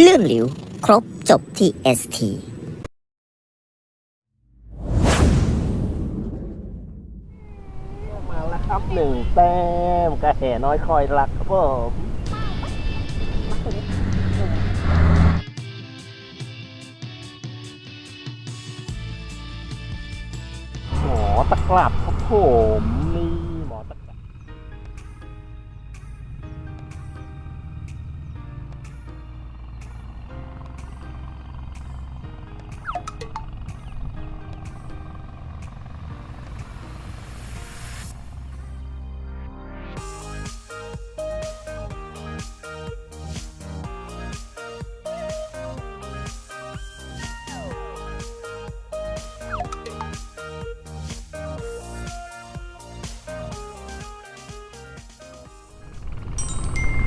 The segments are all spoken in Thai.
เรื่องหลิว ครบจบที่ ST มาแล้วครับหนึ่งแต้มกระแห่น้อยคอยรักครับผมหมอตะกลับครับผม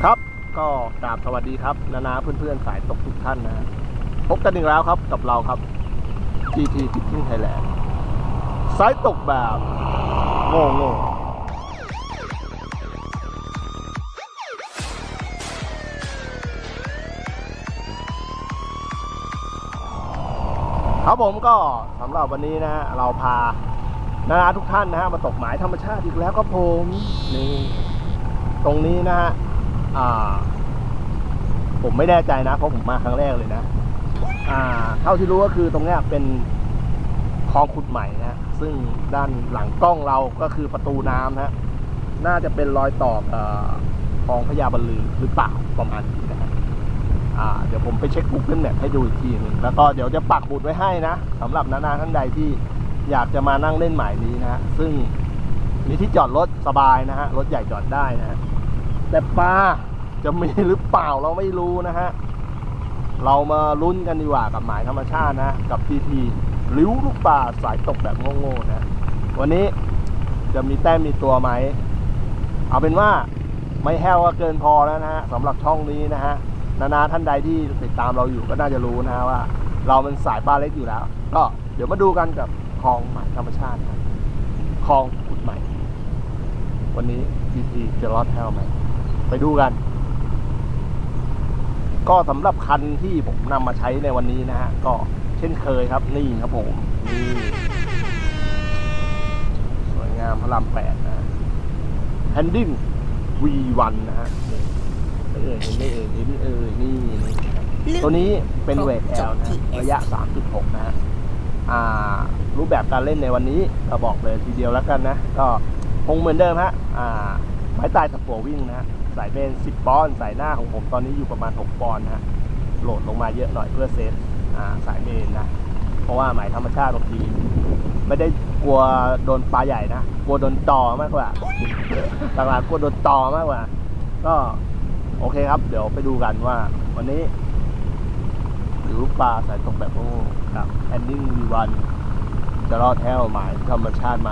ครับก็กราบสวัสดีครับนานาเพื่อนๆสายตกทุกท่านนะพบกันอีกแล้วครับกับเราครับ GT Fishing Thailand สายตกแบบโง่โง่ครับผมก็สำหรับวันนี้นะ เราพานานาทุกท่านนะฮะมาตกหมายธรรมชาติอีกแล้วครับผมนี่ตรงนี้นะฮะ ผมไม่แน่ใจนะ เพราะผมมาครั้งแรกเลยนะ อ่า เท่าที่รู้ก็คือตรงเนี้ยเป็นคลองขุดใหม่นะซึ่งด้านหลังกล้องเราก็คือประตูน้ำนะฮะน่าจะเป็นรอยต่อกคลองพญาบัลลือหรือเปล่าประมาณนี้นะเดี๋ยวผมไปเช็ค Google Map ให้ดูอีกทีนึงแล้วก็เดี๋ยวจะปักบุดไว้ให้นะสำหรับนานาท่านใดที่อยากจะมานั่งเล่นหมายนี้นะฮะซึ่งมีที่จอดรถสบายนะฮะรถใหญ่จอดได้นะฮะแต่ปลา จะมีหรือเปล่าเราไม่รู้นะฮะ เรามาลุ้นกันดีกว่ากับหมายธรรมชาตินะ กับทีทีลิ้วลูกปลาสายตกแบบโง่ๆนะ วันนี้จะมีแต้มมีตัวไหม เอาเป็นว่าไม่แห้วก็เกินพอแล้วนะฮะสำหรับช่องนี้นะฮะ นานาท่านใดที่ติดตามเราอยู่ก็น่าจะรู้นะฮะว่า เราเป็นสายปลาเล็กอยู่แล้ว ก็เดี๋ยวมาดูกันกับคลองหมายธรรมชาตินะคลองขุดใหม่ วันนี้ทีทีจะรอดแห้วไหมไปดูกัน ก็สำหรับคันที่ผมนำมาใช้ในวันนี้นะฮะก็เช่นเคยครับนี่ครับผมนี่สวยงามพระรามแปดนะฮะ Handing V1 นะฮะนี่ไม่เอ่ยเห็นไม่เอ่ยเห็นเอ่ยนี่นี่ครับตัวนี้เป็นเวทแอลนะฮะระยะ 3.6 นะฮะอ่ารูปแบบการเล่นในวันนี้ก็บอกเลยทีเดียวแล้วกันนะ ก็คงเหมือนเดิมฮะอ่าไม้ตายตะปัววิ่งนะฮะ สายเบน10ปอนด์สายหน้าของผมตอนนี้อยู่ประมาณ 6 ปอนด์นะฮะโหลดลงมาเยอะหน่อยเพื่อเซฟสายเบนนะ เพราะว่าหมายธรรมชาติบางทีไม่ได้กลัวโดนปลาใหญ่นะ กลัวโดนต่อมากกว่าหลังๆกลัวโดนต่อมากกว่า ก็โอเคครับ เดี๋ยวไปดูกันว่า วันนี้หรือปลาสายตกแบบโอ้กับแอนดิ้งวีวันจะรอดแถวหมายธรรมชาติไหม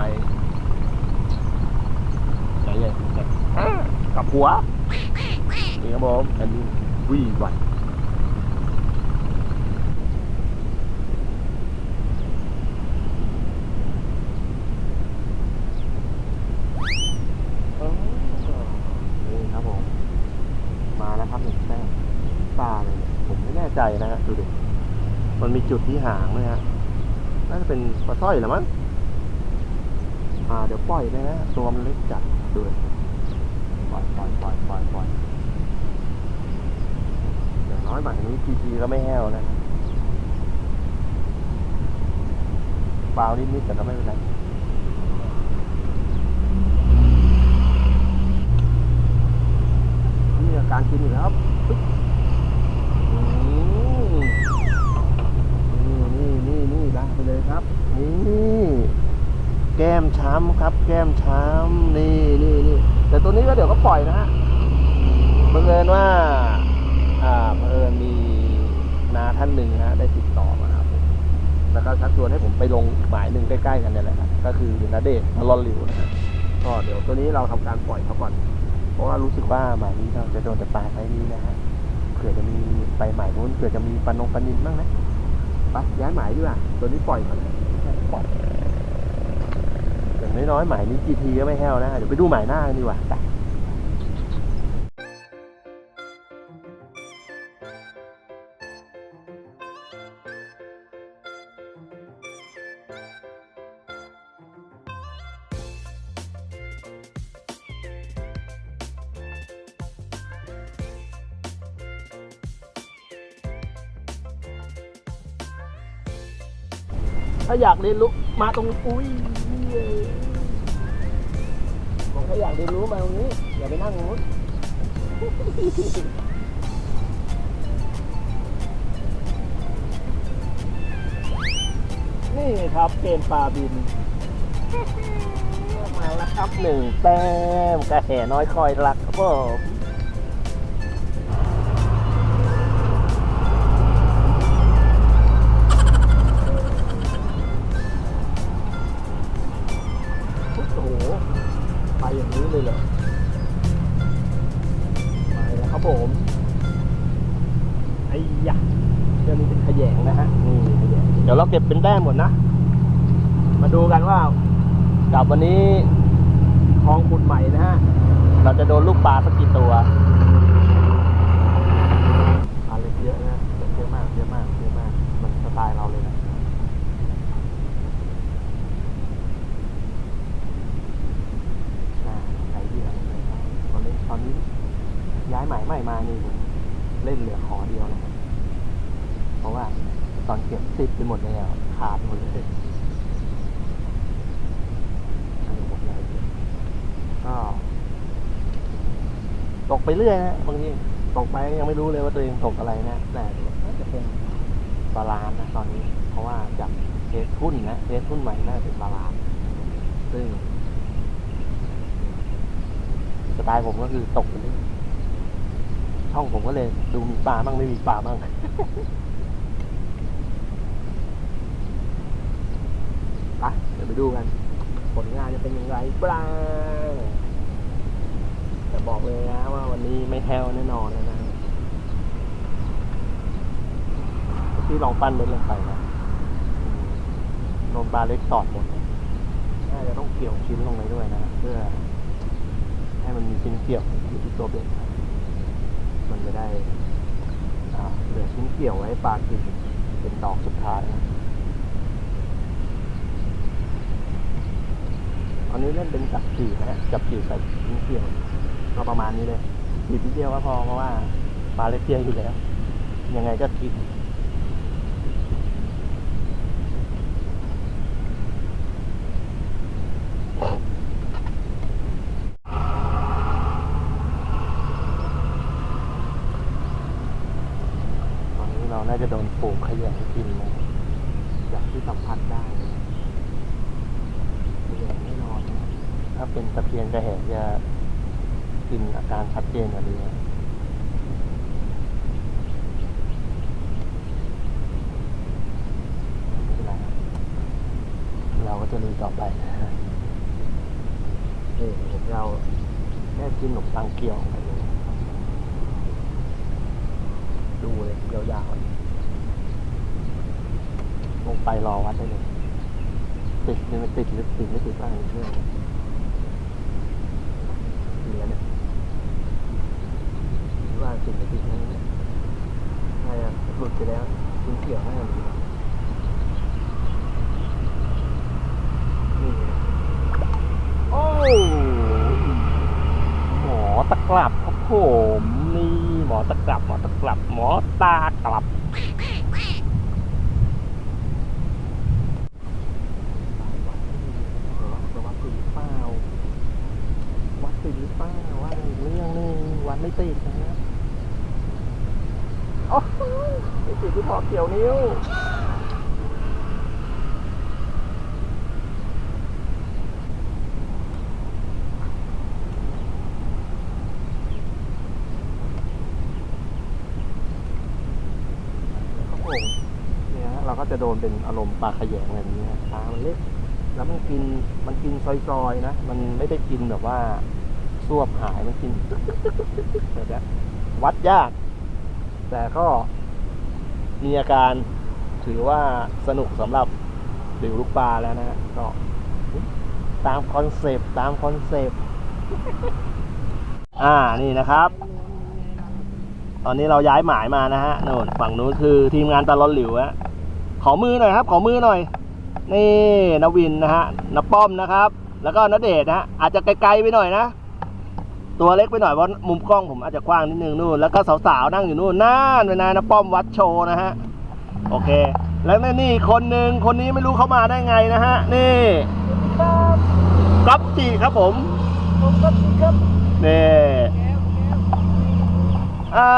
ไหนเลยไหนกับหัว นี่ครับผมแอนดิ้งวีวันนี่ครับผม มาแล้วครับหนึ่งแต้มปลาเลยเนี่ยผมไม่แน่ใจนะฮะดูดิ มันมีจุดที่หางไหมฮะ น่าจะเป็นปลาสร้อยเหรือมั้ง อ่า เดี๋ยวปล่อยไปนะ ตัวมันเล็กจัดดูดิ ล่อยปล่อยปล่อยอย่างน้อยหมายนี้ทีทีก็ไม่แห้วนะเปล่านิดๆแต่ก็ไม่เป็นไรนี่อาการกินอยู่แล้วครับนี่นี่นี่นี่ลากไปเลยครับ นี่ แก้มช้ำครับ แก้มช้ำนี่นี่นี่ แต่ตัวนี้ก็เดี๋ยวก็ปล่อยนะฮะบังเอิญว่าอ่าบังเอิญมีนาท่านหนึ่งนะได้ติดต่อมาครับแล้วก็ชักชวนให้ผมไปลงหมายหนึ่งใกล้ๆกันเนี่ยแหละครับก็คือนาเดชน์พลอนลิวนะฮะก็เดี๋ยวตัวนี้เราทำการปล่อยเขาก่อน เพราะว่ารู้สึกว่าหมายนี้เราจะโดนแต่ปลาไซส์นี้นะฮะเผื่อจะมีไปหมายนู้นเผื่อจะมีปลานงปลานินบ้างนะไปย้ายหมายดีกว่าตัวนี้ปล่อยก่อนปล่อย น้อยๆหมายนี้ GT ก็ไม่แห้วนะ เดี๋ยวไปดูหมายหน้ากันดีกว่าไปถ้าอยากเรียนรู้มาตรงอุ้ย อยากเรียนรู้มาตรงนี้อย่าไปนั่งงู้นนี่ครับเกมปลาบินมาแล้วครับหนึ่งแต้มกระแห่น้อยคอยรักครับผมโอ้โห ไปอย่างนี้เลยเหรอไปแล้วครับผมไอ้ยะเดี๋ยวนี้เป็นขยงนะฮะนี่ขยงเดี๋ยวเราเก็บเป็นแต้มหมดนะ มาดูกันว่ากับวันนี้คลองขุดใหม่นะฮะ เราจะโดนลูกปลาสักกี่ตัวปลาเล็กเยอะนะเยอะมากเยอะมากเยอะมาก มันสไตล์เราเลยนะอ่าใช้เดียวเลยนะตอนนี้ตอนนี้ ย้ายหมายใหม่มานี่เล่นเหลือขอเดียวนะครับ เพราะว่าตอนเก็บติดไปหมดแล้วขาดหมดเลยอันนี้หมดเลยก็ตกไปเรื่อยนะบางทีตกไปยังไม่รู้เลยว่าตัวเองตกอะไรนะแต่น่าจะเป็นบาลานนะตอนนี้ เพราะว่าจากเทสทุ่นนะเทสทุ่นใหม่น่าจะเป็นบาลานซึ่งสไตล์ผมก็คือตกไป ช่องผมก็เลยดูมีปลาบ้างไม่มีปลาบ้างไปเดี๋ยวไปดูกัน ผลงานจะเป็นอย่างไรบ้างแต่บอกเลยนะว่าวันนี้ไม่แห้วแน่นอนนะนะที่ลองปั้นเล่นลงไปนะโดนปลาเล็กตอดหมดน่าจะต้องเกี่ยวชิ้นลงไปด้วยนะ เพื่อให้มันมีชิ้นเกี่ยวอยู่ที่ตัวเบ็ด มันจะได้เหลือชิ้นเกี่ยวไว้ปลากินเป็นดอกสุดท้ายนะตอนนี้เล่นเป็นจับจีนะฮะจับจีใส่ชิ้นเกี่ยวก็ประมาณนี้เลยจีบนิดเดียวก็พอเพราะว่าปลาเล็กเตี้ยอยู่แล้ว ยังไงก็กินตอนนี้เราจะโดนปูขยะกินเลยจากที่สัมผัสได้ขยะแน่นอน ถ้าเป็นตะเพียนกระแหกจะกินอาการชัดเจนกว่านี้นะไม่เป็นไรครับเราก็จะลุยต่อไปนะนี่ผมเราแค่กินขนมปังเกี๊ยวไปเลยดูเลยยาวๆล งไปรอวัดได้เลย ติดเนี่ยมันติดหรือติดไม่ติดบ้างเชื่อเหลือเนี่ยว่าติดไม่ติดนั่นเนี่ยใช่อะหลุดไปแล้วคุณเกี่ยวให้มันนี่โอ้หมอตะกลับครับผมนี่หมอตะกลับหมอตะกลับหมอตากลับ วัดวัดติดหรือเปล่าวัดติดหรือเปล่าว่าอีกเรื่องหนึงวัด ไม่ติดนะโอ้ไม่ติดที่พอเกี่ยวนิ้วเนี่ยฮะเราก็จะโดนเป็นอารมณ์ปลาขยงอะไรแบบนี้นะปลามันเล็ก แล้วมันกินมันกินซอยๆนะ มันไม่ได้กินแบบว่า ซวบหายมันกินแบบนี้วัดยาก แต่ก็มีอาการถือว่าสนุกสำหรับดิวลูกปลาแล้วนะฮะก็ตามคอนเซปต์ตามคอนเซปต์อ่านี่นะครับ ตอนนี้เราย้ายหมายมานะฮะโน่นฝั่งนู้นคือทีมงานตลอนหลิวฮะขอมือหน่อยครับ ขอมือหน่อย นี่นวินนะฮะนป้อมนะครับ แล้วก็นเดชนะฮะอาจจะไกลๆไปหน่อยนะ ตัวเล็กไปหน่อยเพราะมุมกล้องผมอาจจะกว้างนิดนึงนู่นแล้วก็สาวๆนั่งอยู่นู่นน่านเวลานป้อมวัดโชว์นะฮะโอเค แล้วนี่อีกคนหนึ่งคนนี้ไม่รู้เข้ามาได้ไงนะฮะนี่ครับก๊อฟจีครับผมผมก็สิครับนี่แก้วแก้วอ่า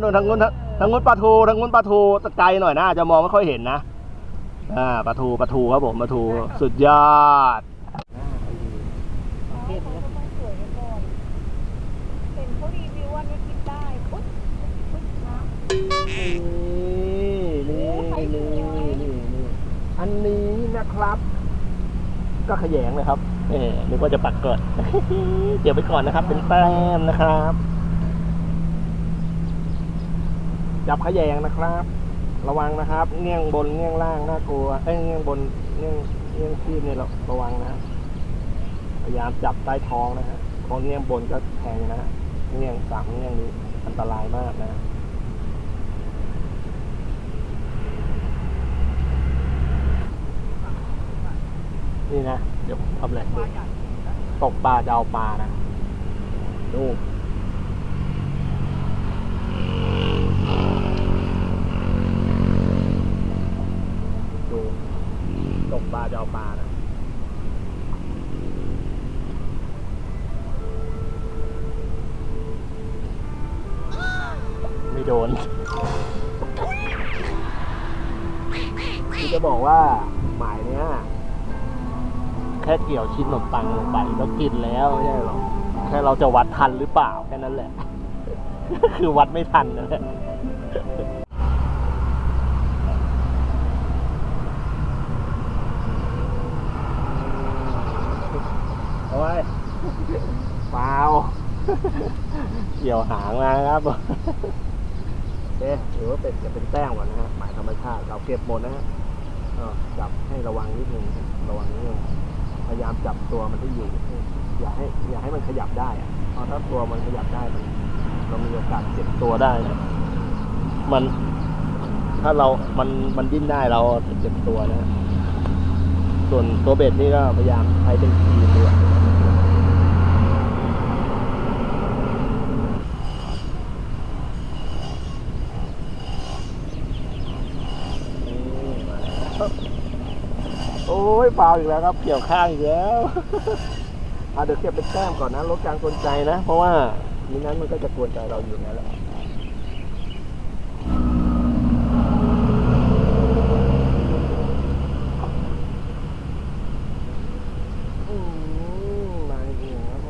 นู่นทางนู้นทางนู้นปลาทูทางนู้นปลาทูไกลหน่อยนะอาจจะมองไม่ค่อยเห็นนะอ่าปลาทูปลาทูครับผมปลาทูสุดยอด เทศนะต้องสวยกันก่อนเห็นเขารีวิวว่านี่คิดได้ปุ๊บปุ๊บนะ นี่นี่นี่นี่นี่อันนี้นะครับ ก็ขยงเลยครับเอ๊นึกว่าจะปักเกิดเดี๋ยวไปก่อนนะครับ เป็นแต้มนะครับ จับขยงนะครับ ระวังนะครับเงี้ยงบนเงี้ยงล่างน่ากลัวเอ้ยเงี้ยงบนเงี้ยงเงี้ยงที่เนี่ยเราระวังนะพยายามจับใต้ท้องนะฮะเพราะเงี้ยงบนก็แทงนะฮะเงี้ยงสามเงี้ยงนี้อันตรายมากนะ นี่นะ เดี๋ยวผมทำอะไรดูตกปลาจะเอาปลานะดูดูตกปลาจะเอาปลานะไม่โดนคือจะบอกว่าหมายเนี้ยแค่เกี่ยวชิ้นขนมปังลงไปก็กินแล้วไม่ใช่หรอแค่เราจะวัดทันหรือเปล่าแค่นั้นแหละ คือวัดไม่ทันนะแหละเอาไว้เปล่าเกี่ยวหางมาครับเอ๊ะหรือว่าเป็นจะเป็นแต้มก่อนนะฮะหมายธรรมชาติ เราเก็บหมดนะฮะจับให้ระวังนิดนึงระวังนิดนึง พยายามจับตัวมันให้อยู่ อย่าให้อย่าให้มันขยับได้อะเพราะถ้าตัวมันขยับได้มันเรามีโอกาสเจ็บตัวได้นะมันถ้าเรา มัน มันดิ้นได้เราจะเจ็บตัวนะ ส่วนตัวเบ็ดนี่ก็พยายามใช้เป็นคีย์ด้วย โอ้ยเปล่าอีกแล้วครับ เกี่ยวข้างอีกแล้วอะเดี๋ยวเก็บเป็นแต้มก่อนนะลดการกวนใจนะ เพราะว่ามินั้นมันก็จะกวนใจเราอยู่แล้วแหละอืมหนึ่งนะโ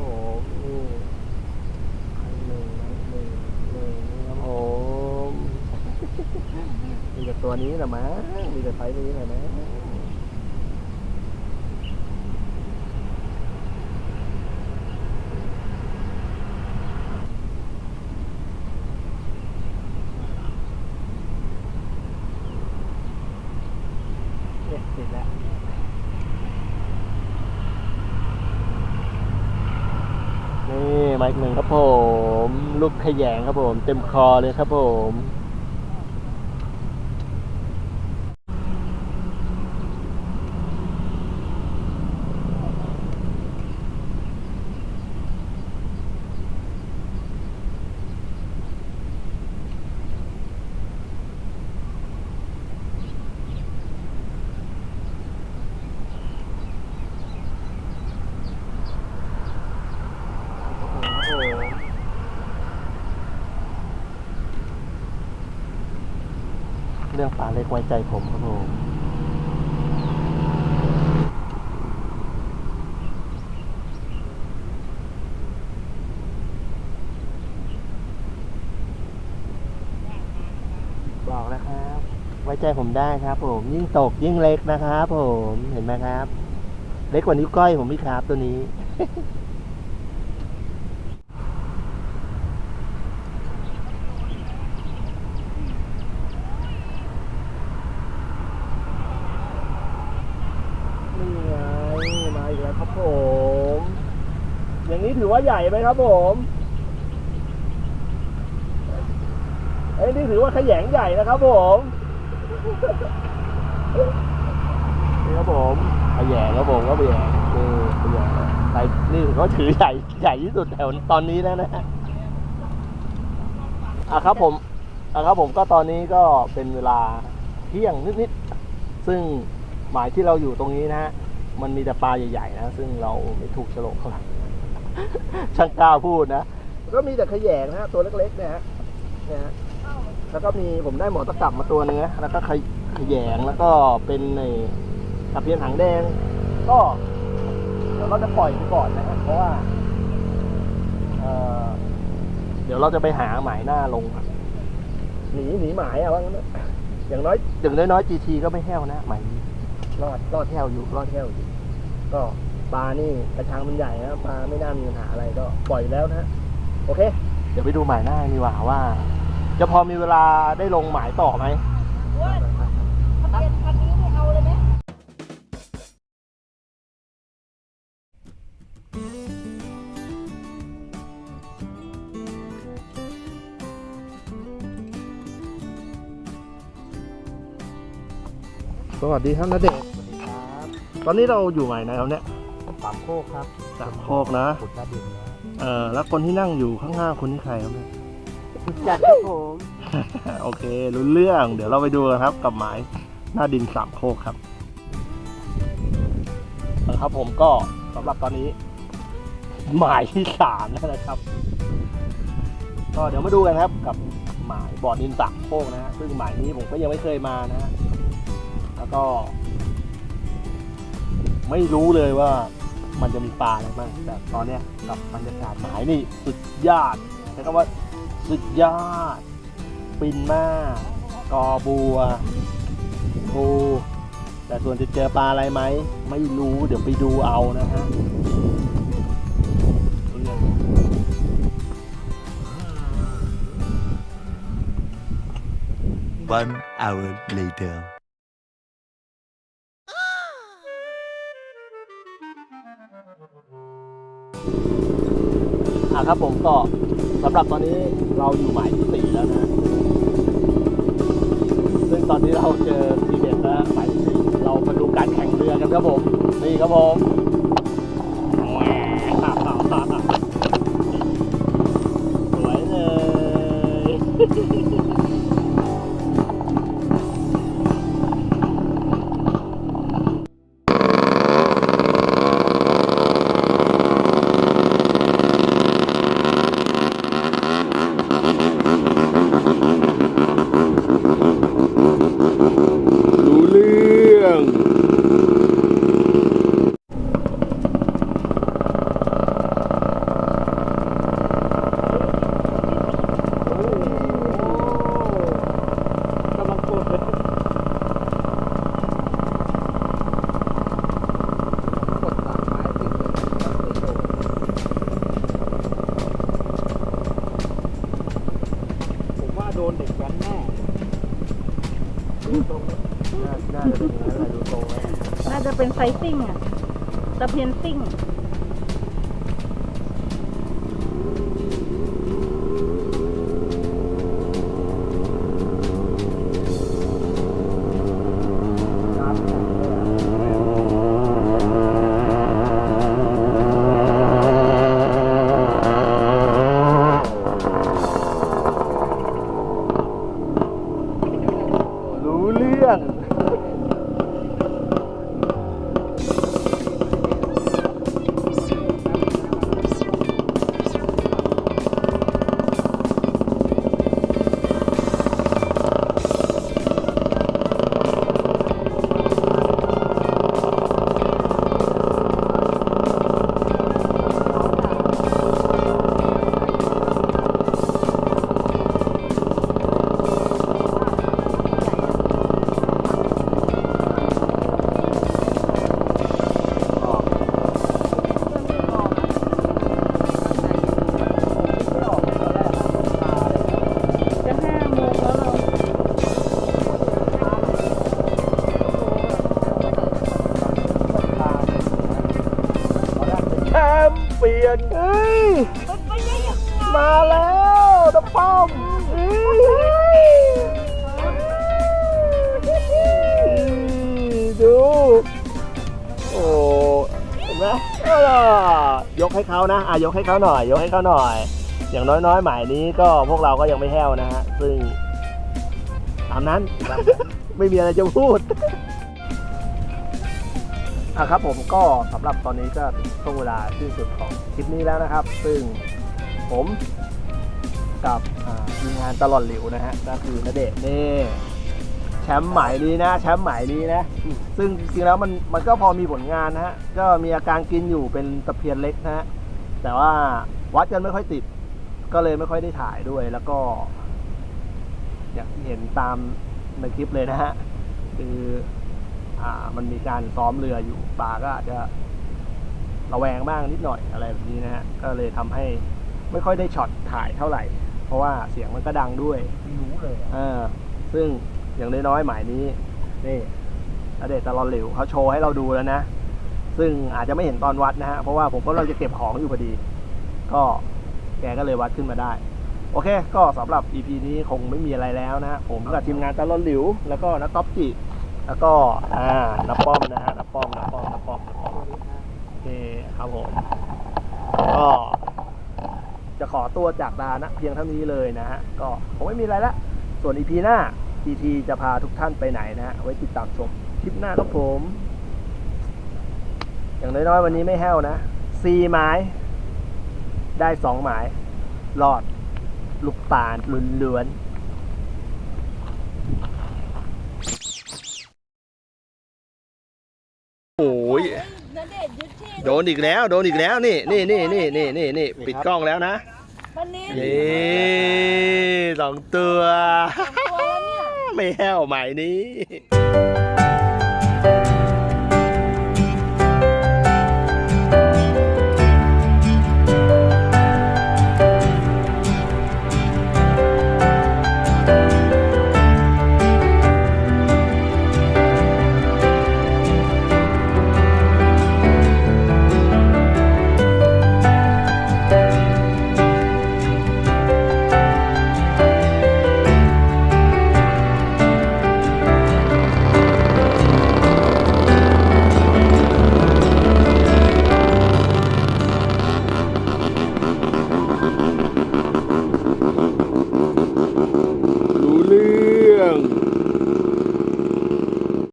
อันหนึ่งหนึ่งหนึ่งครับผมมีแต่ตัวนี้แหละมั้งมีแต่ไซส์นี้แหละมั้งเนี่ย ติดแล้วนี่ไมค์หนึ่งครับผม ลูกขยงครับผม เต็มคอเลยครับผม โอ้โห เรื่องปลาเล็กไว้ใจผมครับผมบอกแล้วครับ ไว้ใจผมได้ครับ ผม ยิ่งตกยิ่งเล็กนะครับผมเห็นไหมครับ เล็กกว่านิ้วก้อยผมพี่ครับตัวนี้ไงมาอีกแล้วครับผม อย่างนี้ถือว่าใหญ่ไหมครับผมไอ้ยนี่ถือว่าขยงใหญ่นะครับผมนี่ครับผมขยงครับผมก็ขยงนี่ขยงใส่นี่เขาถือใหญ่ใหญ่ที่สุดแถวตอนนี้แล้วนะฮะอะครับผมอะครับผมก็ตอนนี้ก็เป็นเวลาเที่ยงนิดๆซึ่งหมายที่เราอยู่ตรงนี้นะฮะมันมีแต่ปลาใหญ่ๆนะ ซึ่งเราไม่ถูกโฉลกเท่าไหร่ ช่างกล้าพูดนะ ก็มีแต่ขยงนะฮะตัวเล็กๆเนี่ยฮะเนี่ยฮะแล้วก็มีผมได้หมอตะกลับมาตัวหนึงนะแล้วก็ขยขยงแล้วก็เป็นในตะเพียนหางแดง ก็เดี๋ยวเราจะปล่อยไปก่อนนะฮะเพราะว่าเอ่อเดี๋ยวเราจะไปหาหมายหน้าลงหนีหนีหมายอะว่างั้นนะอย่างน้อยอย่างน้อยๆ GT ก็ไม่แห้วนะหมายนี้รอดรอดแห้วอยู่รอดแห้วอยู่ก็ ปลานี่กระชังมันใหญ่นะปลาไม่น่ามีปัญหาอะไรก็ปล่อยแล้วนะโอเค เดี๋ยวไปดูหมายหน้าดีกว่าว่า จะพอมีเวลาได้ลงหมายต่อไหมว่าทะเบียนคันนี้ไม่เอาเลยไหมสวัสดีครับนเดชน์สวัสดีครับ ตอนนี้เราอยู่หมายไหนแล้วเนี่ยสามโคกครับสามโคกนะ ขุดหน้าดินนะเออแล้วคนที่นั่งอยู่ข้างหน้าคุณนี่ใครครับเนี่ยจัดครับผม โอเครู้เรื่อง เดี๋ยวเราไปดูกันครับ กับหมายหน้าดินสามโคกครับนะครับผมก็สำหรับตอนนี้ หมายที่สามแล้วนะครับ ก็เดี๋ยวมาดูกันครับ กับหมายบ่อดินสามโคกนะฮะซึ่งหมายนี้ผมก็ยังไม่เคยมานะฮะแล้วก็ ไม่รู้เลยว่า มันจะมีปลาอะไรบ้างแต่ตอนเนี้ยกับบรรยากาศหมายนี่สุดยอดใช้คำว่าสุดยอดปินมากกอบัวปูแต่ส่วนจะเจอปลาอะไรไหม ไม่รู้เดี๋ยวไปดูเอานะฮะ One hour later. อะครับผมก็สำหรับตอนนี้เราอยู่หมายที่สี่แล้วนะซึ่งตอนนี้เราเจอทีเด็ดแล้วหมายที่สี่เรามาดูการแข่งเรือกันครับผม นี่ครับผม น่าจะเป็นไซซิ่งอะตะเพียนซิ่ง ให้เขานะอะยกให้เขาหน่อย ยกให้เขาหน่อย อย่างน้อยๆหมายนี้ก็พวกเราก็ยังไม่แห้วนะฮะ ซึ่งตามนั้น ไม่มีอะไรจะพูดอะครับผมก็สำหรับตอนนี้ก็ถึงช่วงเวลาที่สุดของคลิปนี้แล้วนะครับ ซึ่งผมกับทีมงานตลอดหลิวนะฮะก็คือณเดชน์นี่ ชมป์หมายนี้นะแชมป์หมายนี้นะ ซึ่งจริงๆแล้วมันมันก็พอมีผลงานนะฮะ ก็มีอาการกินอยู่เป็นตะเพียนเล็กนะฮะ แต่ว่าวัดกันไม่ค่อยติด ก็เลยไม่ค่อยได้ถ่ายด้วย แล้วก็ อย่างที่เห็นตามในคลิปเลยนะฮะ คืออ่ามันมีการซ้อมเรืออยู่ปลาก็อาจจะระแวงบ้างนิดหน่อยอะไรแบบนี้นะฮะ ก็เลยทำให้ไม่ค่อยได้ช็อตถ่ายเท่าไหร่ เพราะว่าเสียงมันก็ดังด้วยรู้เลยอะเออ ซึ่ง อย่างน้อยๆหมายนี้นี่อเดชตลอดหลิวเขาโชว์ให้เราดูแล้วนะ ซึ่งอาจจะไม่เห็นตอนวัดนะฮะเพราะว่าผมก็เราจะเก็บของอยู่พอดี ก็แกก็เลยวัดขึ้นมาได้ โอเค ก็สำหรับ EP นี้คงไม่มีอะไรแล้วนะ ผมกับทีมงานตลอดหลิว แล้วก็นักต๊อปจิแล้วก็อ่านับป้อมนะฮะนับป้อมนับป้อมนับป้อมโอเคครับผมก็จะขอตัวจากดานะเพียงเท่านี้เลยนะฮะก็คงไม่มีอะไรละส่วนอีพีหน้า ทีทีจะพาทุกท่านไปไหนนะฮะไว้ติดตามชมคลิปหน้าครับผม อย่างน้อยๆวันนี้ไม่แห้วนะสี่ไม้ได้สองหมายรอด ลูกปานล้วนๆโอ้ยณเดชน์ยึดที่โดนอีกแล้ว โดนอีกแล้ว นี่นี่นี่นี่นี่นี่นี่ปิดกล้องแล้วนะ วันนี้นี่สองตัวสองตัว ไม่แห้วใหม่นี้